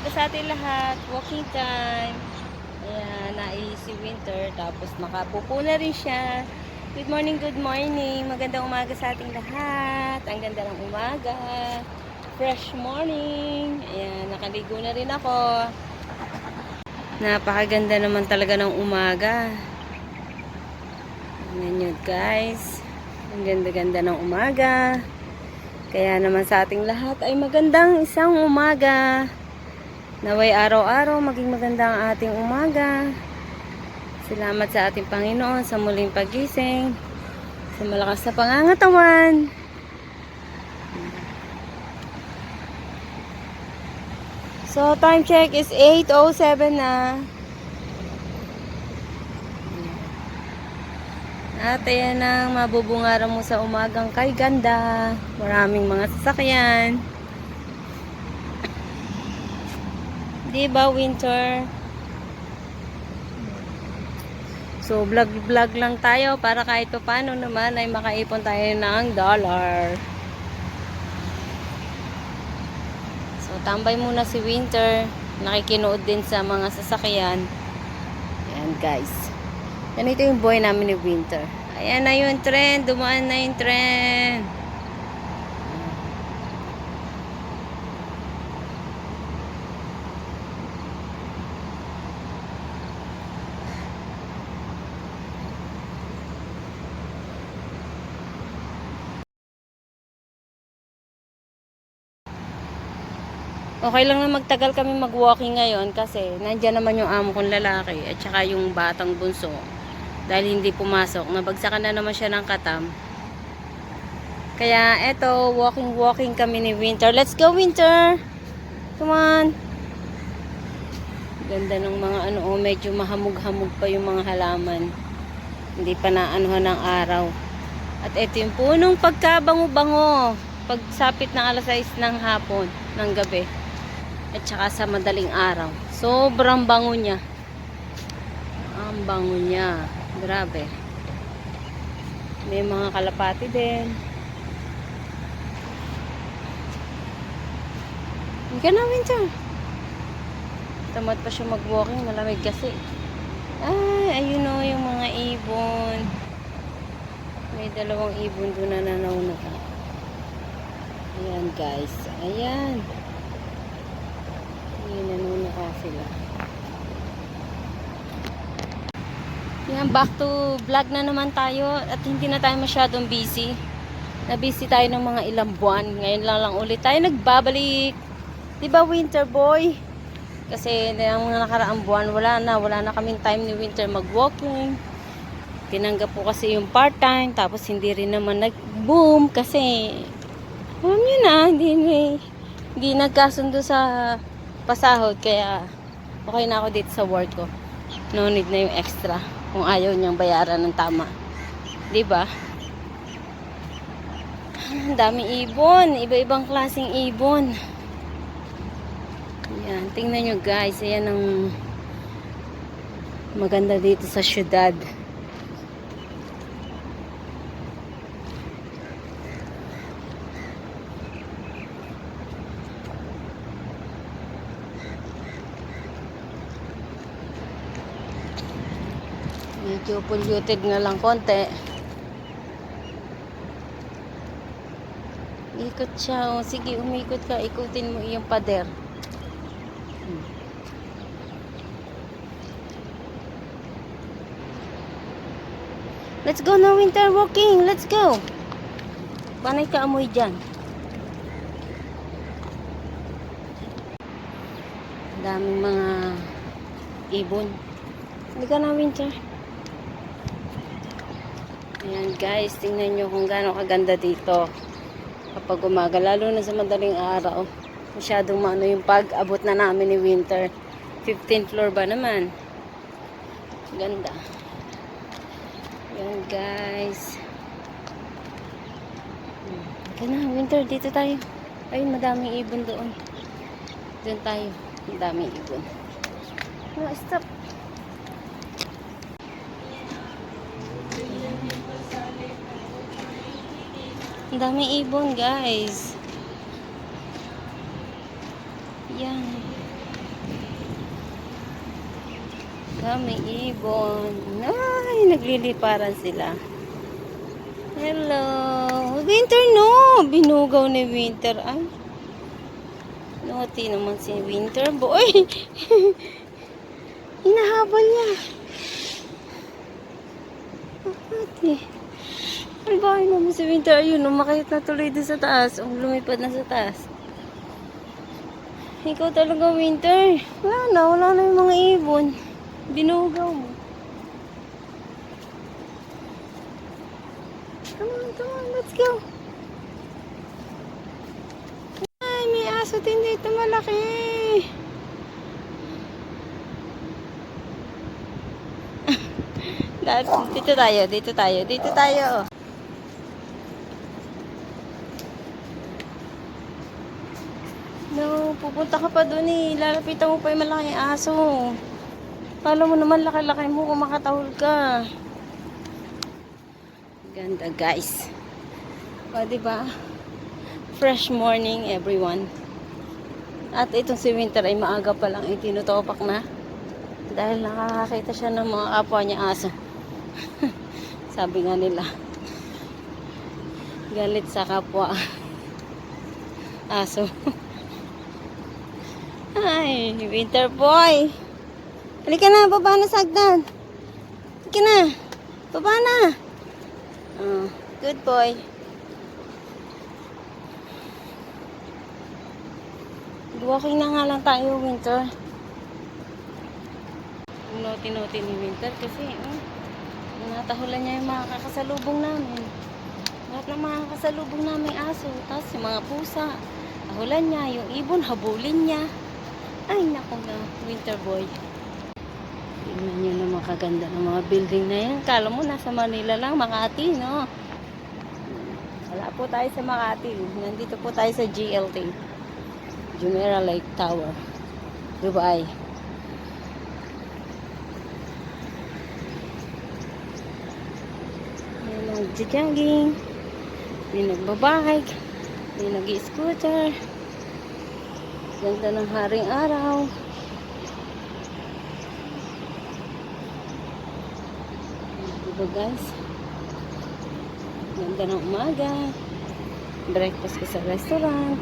umaga sa ating lahat. Walking time. Ayan, nais si Winter. Tapos nakapupo na rin siya. Good morning, good morning. Magandang umaga sa ating lahat. Ang ganda ng umaga. Fresh morning. Ayan, nakaligo na rin ako. Napakaganda naman talaga ng umaga. Tingnan nyo guys. Ang ganda-ganda ng umaga. Kaya naman sa ating lahat ay magandang isang umaga. Naway araw-araw maging maganda ang ating umaga. Salamat sa ating Panginoon sa muling pagising. Sa malakas na pangangatawan. So, time check is 8.07 na. At ayan ang mabubungara mo sa umagang kay ganda. Maraming mga sasakyan. Di ba winter? So vlog-vlog lang tayo para kahit pa paano naman ay makaipon tayo ng dollar. So tambay muna si Winter. Nakikinood din sa mga sasakyan. Ayan guys. Ganito yung boy namin ni Winter. Ayan na yung trend. Dumaan na yung trend. Okay lang na magtagal kami mag-walking ngayon kasi nandyan naman yung amo kong lalaki at saka yung batang bunso. Dahil hindi pumasok, nabagsakan na naman siya ng katam. Kaya eto, walking-walking kami ni Winter. Let's go Winter! Come on! Ganda ng mga ano, oh, medyo mahamog-hamog pa yung mga halaman. Hindi pa naanuhan ng araw. At ito yung punong pagkabango-bango. Pagsapit ng alas 6 ng hapon, ng gabi at saka sa madaling araw. Sobrang bango niya. Ang bango niya. Grabe. May mga kalapati din. Hindi ka na, Winter. Tamad pa siya mag-walking. Malamig kasi. Ay, ayun o, yung mga ibon. May dalawang ibon doon na nanaunaga. Ayan, guys. Ayan. Ayan, nanunuka sila. Yan, back to vlog na naman tayo at hindi na tayo masyadong busy. Na-busy tayo ng mga ilang buwan. Ngayon lang lang ulit tayo nagbabalik. 'Di ba Winter Boy? Kasi ng mga nakaraang buwan, wala na. Wala na kaming time ni Winter mag-walking. Tinanggap po kasi yung part-time. Tapos hindi rin naman nag-boom kasi alam nyo na, hindi, hindi, hindi nagkasundo sa pasahod. Kaya okay na ako dito sa work ko. No need na yung extra kung ayaw niyang bayaran ng tama. 'Di ba? Ang daming ibon, iba-ibang klaseng ibon. Ayan, tingnan nyo guys, ayan ang maganda dito sa syudad. Medyo polluted nga lang konti. Ikot siya. O, sige, umikot ka. Ikutin mo iyong pader. Let's go na winter walking. Let's go. Panay ka amoy dyan. Daming mga ibon. Hindi ka na winter. Ayan guys, tingnan nyo kung gaano kaganda dito. Kapag umaga, lalo na sa madaling araw. Masyadong maano yung pag-abot na namin ni winter. 15th floor ba naman? Ganda. Ayan guys. Na, winter, dito tayo. Ayun, madaming ibon doon. Doon tayo. Madaming ibon. No, stop. Ang dami ibon, guys. Yan. Dami ibon. Ay, nagliliparan sila. Hello. Winter, no. Binugaw ni Winter. Ay. Naughty naman si Winter. Boy. Hinahabol niya. Naughty. Ay, bahay naman si Winter. Ayun, umakit na tuloy doon sa taas. O, lumipad na sa taas. Ikaw talaga, Winter. Wala na, wala na yung mga ibon. Binugaw mo. Come on, come on, let's go. Ay, may aso din dito malaki. Dito tayo, dito tayo, dito tayo. No, pupunta ka pa dun eh. Lalapitan mo pa yung malaking aso. Kala mo naman laki-laki mo kung makatahol ka. Ganda guys. O, diba? Fresh morning everyone. At itong si Winter ay maaga pa lang itinutopak na. Dahil nakakakita siya ng mga kapwa niya aso. Sabi nga nila. Galit sa kapwa. Aso. Ay, Winter boy. Halika na, baba na sa. Halika na. Baba na. Oh, good boy. Walking na nga lang tayo, Winter. Noti-noti ni Winter kasi, oh, natahulan niya yung mga kakasalubong namin. Lahat ng mga kakasalubong namin aso. Tapos yung mga pusa. Tahulan niya. Yung ibon, habulin niya. Ay, naku na, Winter boy. Tingnan nyo naman kaganda ng mga building na yan. Kala mo nasa Manila lang, Makati, no? Wala po tayo sa Makati. Nandito po tayo sa GLT. Jumeirah Lake Tower. Dubai. May nag-jogging. May nagbabike. May nag-scooter. Ganda ng haring araw. Diba guys? Ganda ng umaga. Breakfast ko sa restaurant.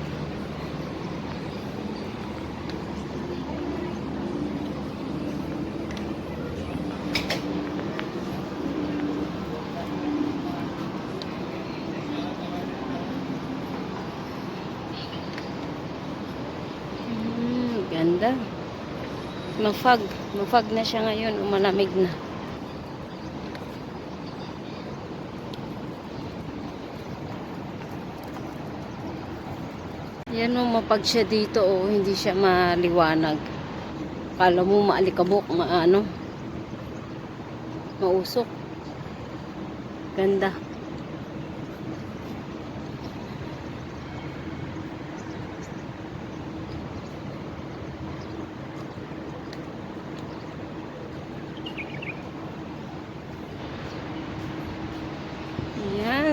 Hmm, ganda. Mafag na siya ngayon. Malamig na. Yan o, mapag siya dito o, hindi siya maliwanag. Kala mo maalikabok, maano. Mausok. Ganda.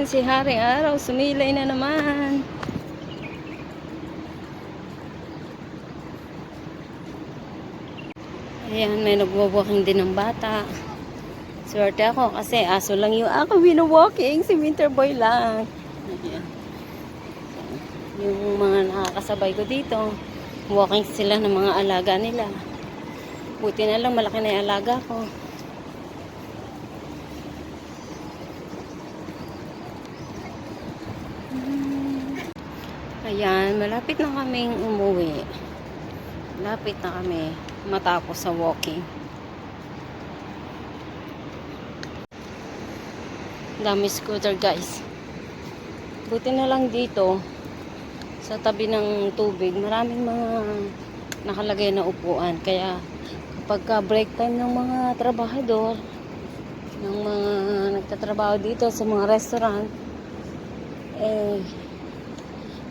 Si Haring Araw, sumilay na naman. Ayan, may nagwa-walking din ng bata. Swerte ako kasi aso lang yung ako wino-walking. Si Winter Boy lang. Ayan. Yung mga nakakasabay ko dito, walking sila ng mga alaga nila. Buti na lang malaki na yung alaga ko. Ayan, malapit na kaming umuwi. Malapit na kami matapos sa walking. Dami scooter guys. Buti na lang dito sa tabi ng tubig, maraming mga nakalagay na upuan. Kaya kapag ka break time ng mga trabahador, ng mga nagtatrabaho dito sa mga restaurant, eh,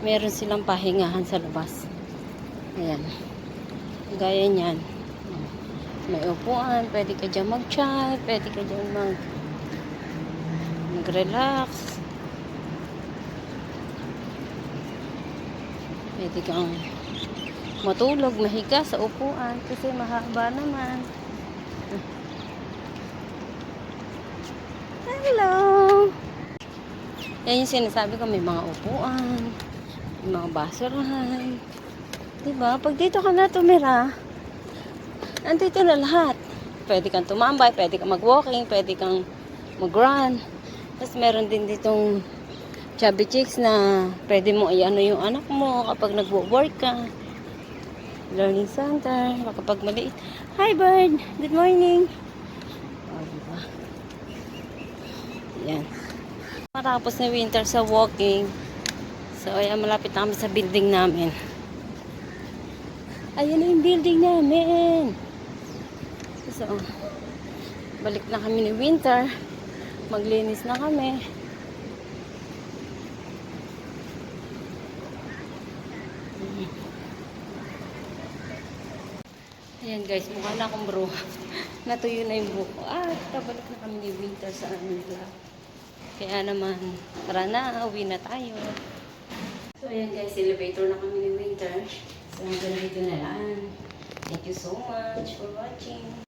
meron silang pahingahan sa labas. Ayan. Gaya niyan. May upuan, pwede ka dyan mag-chat, pwede ka dyan mag mag-relax. Pwede kang matulog, mahiga sa upuan kasi mahaba naman. Hello! Yan yung sinasabi ko, may mga upuan, may mga basurahan. Diba? Pag dito ka na tumira, andito na lahat. Pwede kang tumambay, pwede kang mag-walking, pwede kang mag-run. Tapos meron din ditong chubby chicks na pwede mo i-ano yung anak mo kapag nagwo-work ka. Learning center, kapag maliit. Hi bird! Good morning! O, diba? Yan. Matapos na winter sa walking. So, ayan, malapit na kami sa building namin. Ayan na yung building namin. So, balik na kami ni winter. Maglinis na kami. Ayan guys, mukha na akong bro. Natuyo na yung buko. At kabalik na kami ni winter sa aming vlog. Kaya naman, tara na, uwi na tayo. So ayan guys, elevator na kami ni winter. So hanggang dito na lang. Thank you so much for watching.